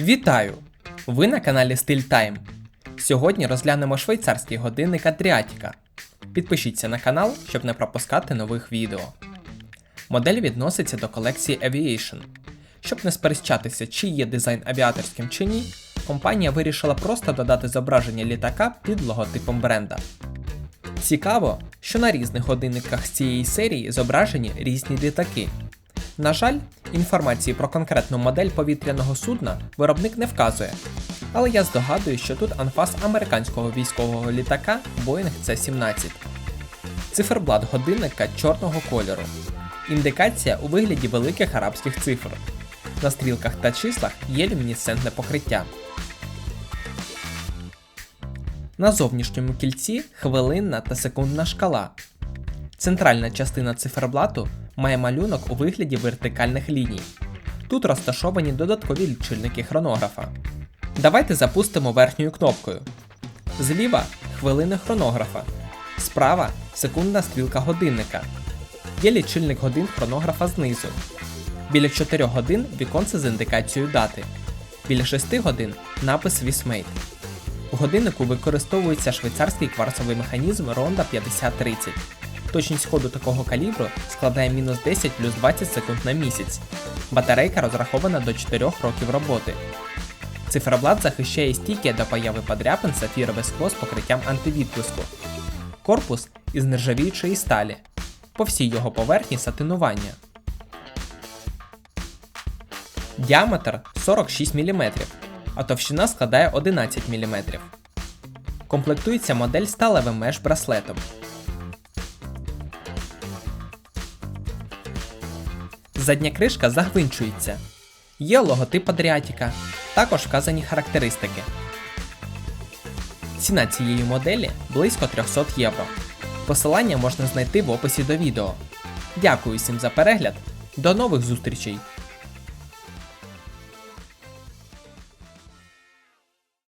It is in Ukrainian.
Вітаю! Ви на каналі Стиль Тайм. Сьогодні розглянемо швейцарський годинник Адріатіка. Підпишіться на канал, щоб не пропускати нових відео. Модель відноситься до колекції Aviation. Щоб не сперечатися, чи є дизайн авіаторським чи ні, компанія вирішила просто додати зображення літака під логотипом бренда. Цікаво, що на різних годинниках з цієї серії зображені різні літаки. На жаль, інформації про конкретну модель повітряного судна виробник не вказує. Але я здогадую, що тут анфас американського військового літака Boeing C-17. Циферблат годинника чорного кольору. Індикація у вигляді великих арабських цифр. На стрілках та числах є люмінесцентне покриття. На зовнішньому кільці хвилинна та секундна шкала. Центральна частина циферблату має малюнок у вигляді вертикальних ліній. Тут розташовані додаткові лічильники хронографа. Давайте запустимо верхньою кнопкою. Зліва хвилини хронографа. Справа секундна стрілка годинника. Є лічильник годин хронографа знизу. Біля 4 годин віконце з індикацією дати. Біля 6 годин напис Вісмейт. У годиннику використовується швейцарський кварцовий механізм Ronda 5030. Точність ходу такого калібру складає мінус 10 плюс 20 секунд на місяць. Батарейка розрахована до 4 років роботи. Циферблат захищає стійки до появи подряпин сафірове скло з покриттям антивідблиску. Корпус із нержавіючої сталі. По всій його поверхні сатинування. Діаметр 46 мм, а товщина складає 11 мм. Комплектується модель сталевим меш браслетом. Задня кришка загвинчується. Є логотип Адріатіка, також вказані характеристики. Ціна цієї моделі близько 300 євро. Посилання можна знайти в описі до відео. Дякую всім за перегляд. До нових зустрічей!